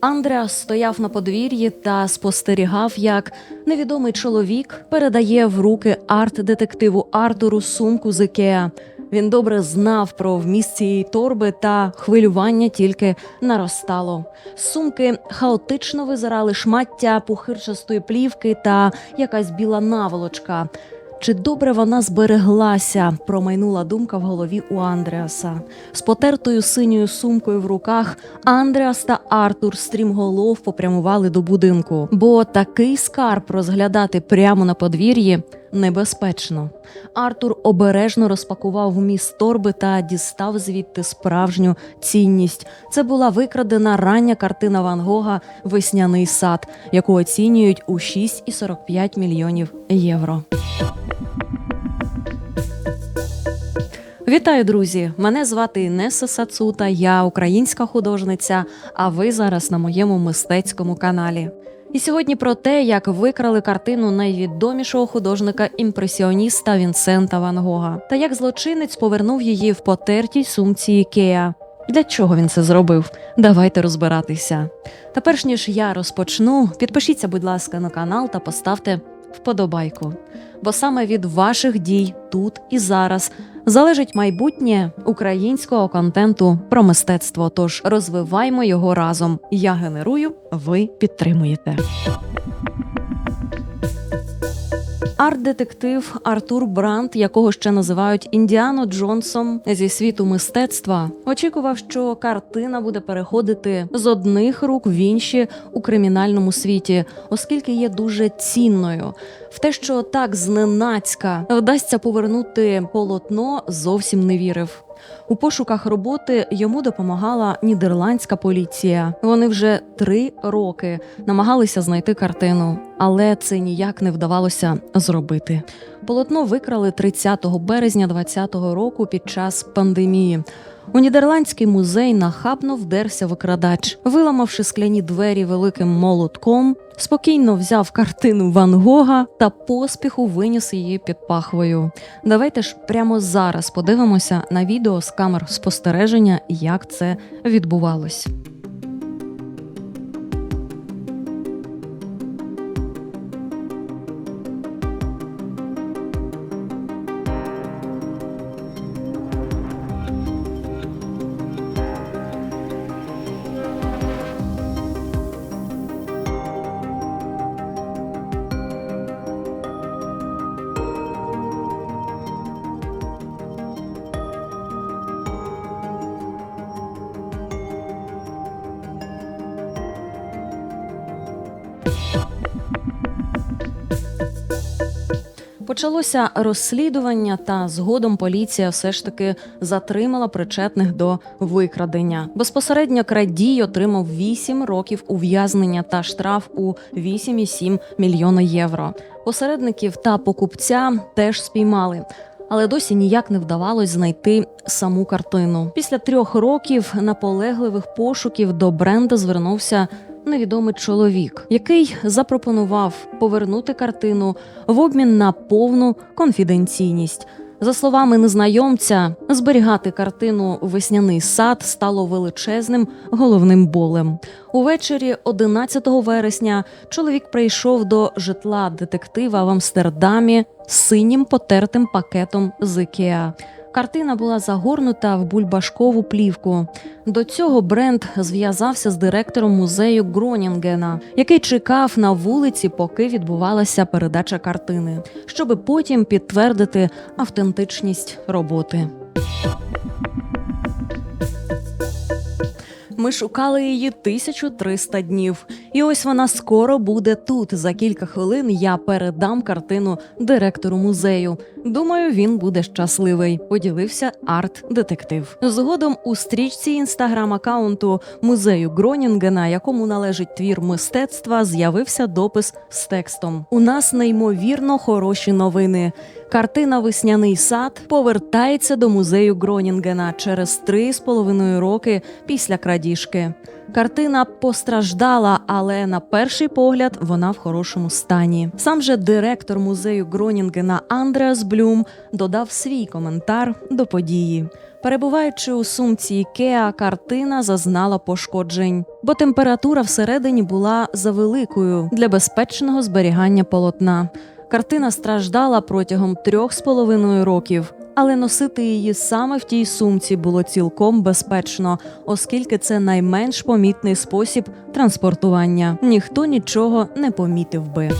Андреас стояв на подвір'ї та спостерігав, як невідомий чоловік передає в руки арт-детективу Артуру сумку з Ікеа. Він добре знав про вміст цієї торби та хвилювання тільки наростало. Сумки хаотично визирали шмаття пухирчастої плівки та якась біла наволочка. Чи добре вона збереглася? промайнула думка в голові у Андреаса. З потертою синьою сумкою в руках Андреас та Артур стрімголов попрямували до будинку, бо такий скарб розглядати прямо на подвір'ї небезпечно. Артур обережно розпакував вміст торби та дістав звідти справжню цінність. Це була викрадена рання картина Ван Гога Весняний сад, яку оцінюють у 6,45 мільйонів євро. Вітаю, друзі! Мене звати Інеса Сацута, я українська художниця. А ви зараз на моєму мистецькому каналі. І сьогодні про те, як викрали картину найвідомішого художника імпресіоніста Вінсента Ван Гога, та як злочинець повернув її в потертій сумці Ікеа. Для чого він це зробив? Давайте розбиратися. Та перш ніж я розпочну, підпишіться, будь ласка, на канал та поставте вподобайку. Бо саме від ваших дій тут і зараз залежить майбутнє українського контенту про мистецтво. Тож розвиваймо його разом. Я генерую, ви підтримуєте. Арт-детектив Артур Брант, якого ще називають Індіано Джонсом зі світу мистецтва, очікував, що картина буде переходити з одних рук в інші у кримінальному світі, оскільки є дуже цінною. В те, що так зненацька вдасться повернути полотно, зовсім не вірив. У пошуках роботи йому допомагала нідерландська поліція. Вони вже три роки намагалися знайти картину, але це ніяк не вдавалося зробити. Полотно викрали 30 березня 2020 року під час пандемії. У нідерландський музей нахабно вдерся викрадач, виламавши скляні двері великим молотком, спокійно взяв картину Ван Гога та поспіху виніс її під пахвою. Давайте ж прямо зараз подивимося на відео з камер спостереження, як це відбувалось. Почалося розслідування, та згодом поліція все ж таки затримала причетних до викрадення. Безпосередньо крадій отримав 8 років ув'язнення та штраф у 8,7 мільйона євро. Посередників та покупця теж спіймали. Але досі ніяк не вдавалось знайти саму картину. Після трьох років наполегливих пошуків до бренда звернувся невідомий чоловік, який запропонував повернути картину в обмін на повну конфіденційність. За словами незнайомця, зберігати картину Весняний сад стало величезним головним болем. Увечері 11 вересня чоловік прийшов до житла детектива в Амстердамі з синім потертим пакетом з Ікеа. Картина була загорнута в бульбашкову плівку. До цього бренд зв'язався з директором музею Гронінгена, який чекав на вулиці, поки відбувалася передача картини, щоби потім підтвердити автентичність роботи. Ми шукали її 1300 днів, і ось вона скоро буде тут. За кілька хвилин я передам картину директору музею. Думаю, він буде щасливий. Поділився арт-детектив. Згодом у стрічці інстаграм-аккаунту музею Гронінгена, якому належить твір мистецтва, з'явився допис з текстом: У нас неймовірно хороші новини. Картина Весняний сад повертається до музею Гронінгена через три з половиною роки після крадіжки. Картина постраждала, але на перший погляд вона в хорошому стані. Сам же директор музею Гронінгена Андреас Блюм додав свій коментар до події. Перебуваючи у сумці Ікеа, картина зазнала пошкоджень, бо температура всередині була завеликою для безпечного зберігання полотна. Картина страждала протягом трьох з половиною років, але носити її саме в тій сумці було цілком безпечно, оскільки це найменш помітний спосіб транспортування. Ніхто нічого не помітив би.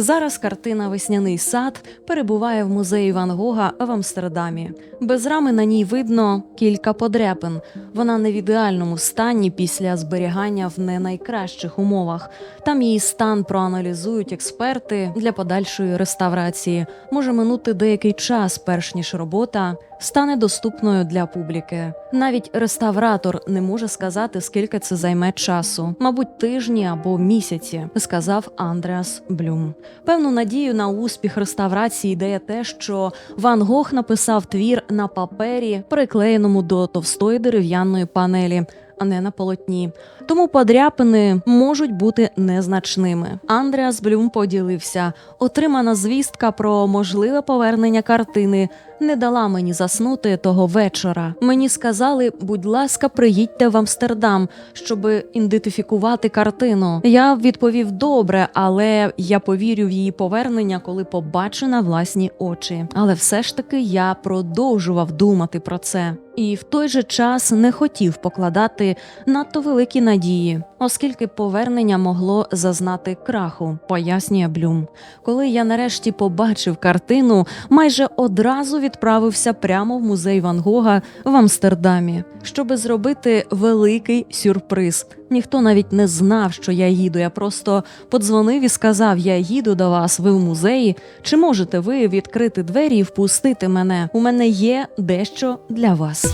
Зараз картина Весняний сад перебуває в музеї Ван Гога в Амстердамі. Без рами на ній видно кілька подряпин. Вона не в ідеальному стані після зберігання в не найкращих умовах. Там її стан проаналізують експерти для подальшої реставрації. Може минути деякий час, перш ніж робота стане доступною для публіки. Навіть реставратор не може сказати, скільки це займе часу, мабуть, тижні або місяці, сказав Андреас Блюм. Певну надію на успіх реставрації дає те, що Ван Гог написав твір на папері, приклеєному до товстої дерев'яної панелі. А не на полотні, тому подряпини можуть бути незначними. Андреас Блюм поділився. Отримана звістка про можливе повернення картини не дала мені заснути того вечора. Мені сказали, будь ласка, приїдьте в Амстердам, щоб ідентифікувати картину. Я відповів добре, але я повірю в її повернення, коли побачу на власні очі. Але все ж таки я продовжував думати про це. І в той же час не хотів покладати надто великі надії, оскільки повернення могло зазнати краху, пояснює Блюм. Коли я нарешті побачив картину, майже одразу відправився прямо в музей Ван Гога в Амстердамі, щоби зробити великий сюрприз. Ніхто навіть не знав, що я їду. Я просто подзвонив і сказав: Я їду до вас, ви в музеї. Чи можете ви відкрити двері і впустити мене? У мене є дещо для вас.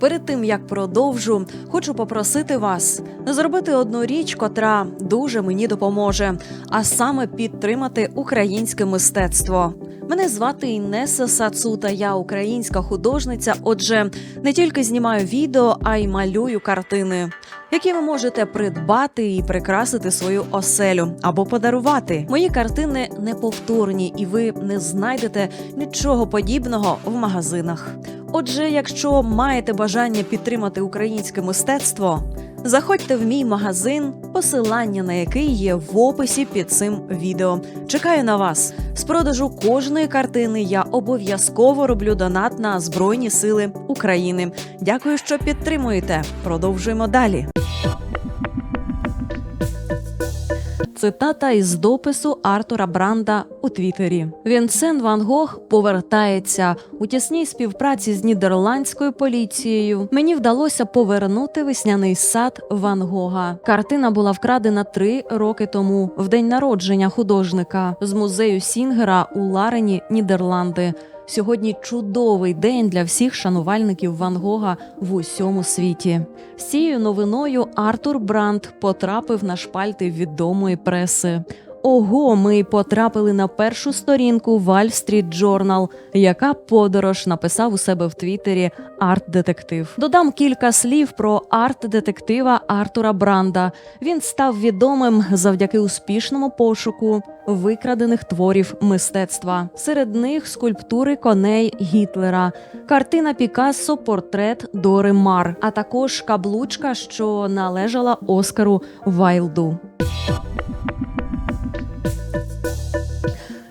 Перед тим як продовжу, хочу попросити вас зробити одну річ, котра дуже мені допоможе, а саме підтримати українське мистецтво. Мене звати Інеса Сацута, я українська художниця. Отже, не тільки знімаю відео, а й малюю картини, які ви можете придбати і прикрасити свою оселю або подарувати. Мої картини неповторні, і ви не знайдете нічого подібного в магазинах. Отже, якщо маєте бажання підтримати українське мистецтво, заходьте в мій магазин, посилання на який є в описі під цим відео. Чекаю на вас. З продажу кожної картини я обов'язково роблю донат на Збройні Сили України. Дякую, що підтримуєте. Продовжуємо далі. Цитата із допису Артура Бранда у Твіттері. Вінсен Ван Гог повертається у тісній співпраці з нідерландською поліцією. Мені вдалося повернути весняний сад Ван Гога. Картина була вкрадена три роки тому, в день народження художника з музею Сінгера у Ларені, Нідерланди. Сьогодні чудовий день для всіх шанувальників Ван Гога в усьому світі. З цією новиною Артур Бранд потрапив на шпальти відомої преси. Ого, ми потрапили на першу сторінку Wall Street Journal. Яка подорож написав у себе в Твіттері арт-детектив. Додам кілька слів про арт-детектива Артура Бранда. Він став відомим завдяки успішному пошуку викрадених творів мистецтва. Серед них скульптури коней Гітлера, картина Пікассо Портрет Дори Мар, а також каблучка, що належала Оскару Вайлду.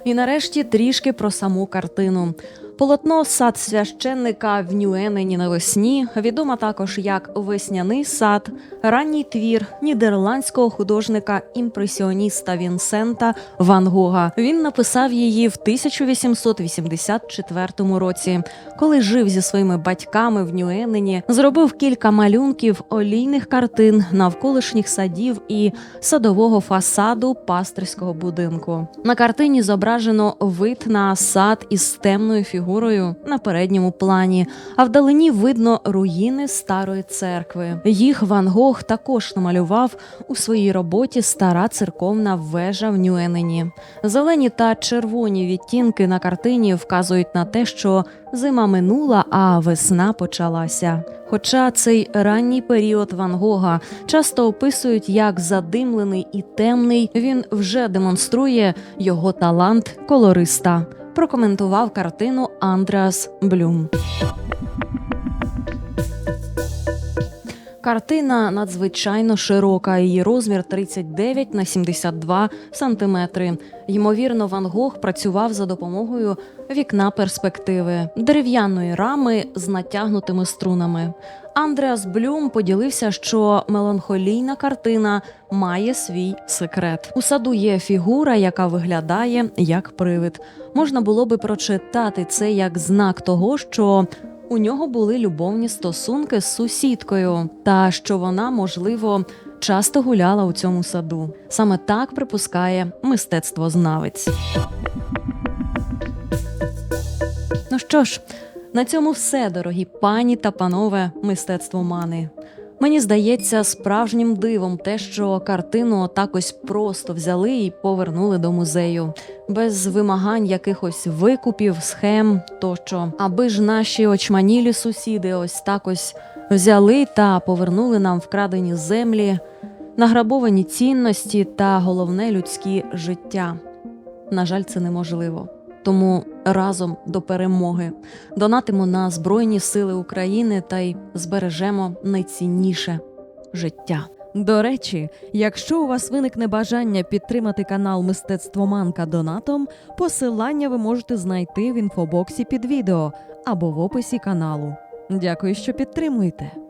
І нарешті трішки про саму картину. Полотно сад священника в Ньюенені навесні відома також як весняний сад, ранній твір нідерландського художника імпресіоніста Вінсента Ван Гога. Він написав її в 1884 році, коли жив зі своїми батьками в Ньюенені, зробив кілька малюнків олійних картин навколишніх садів і садового фасаду пастирського будинку. На картині зображено вид на сад із темною фігурою фігурою на передньому плані, а вдалині видно руїни старої церкви. Їх Ван Гог також намалював у своїй роботі Стара церковна вежа в Нюенені. Зелені та червоні відтінки на картині вказують на те, що зима минула, а весна почалася. Хоча цей ранній період Ван Гога часто описують як задимлений і темний, він вже демонструє його талант колориста. Прокоментував картину Андреас Блюм. Картина надзвичайно широка. Її розмір 39 на 72 сантиметри. Ймовірно, Ван Гог працював за допомогою вікна перспективи, дерев'яної рами з натягнутими струнами. Андреас Блюм поділився, що меланхолійна картина має свій секрет. У саду є фігура, яка виглядає як привид. Можна було би прочитати це як знак того, що у нього були любовні стосунки з сусідкою, та що вона, можливо, часто гуляла у цьому саду. Саме так припускає мистецтвознавець. Ну що ж, на цьому все, дорогі пані та панове мистецтвомани. Мені здається справжнім дивом те, що картину так ось просто взяли і повернули до музею, без вимагань якихось викупів, схем тощо, аби ж наші очманілі сусіди ось так ось взяли та повернули нам вкрадені землі, награбовані цінності та головне людські життя. На жаль, це неможливо. Тому разом до перемоги донатимо на Збройні Сили України та й збережемо найцінніше життя. До речі, якщо у вас виникне бажання підтримати канал Мистецтвоманка донатом, посилання ви можете знайти в інфобоксі під відео або в описі каналу. Дякую, що підтримуєте.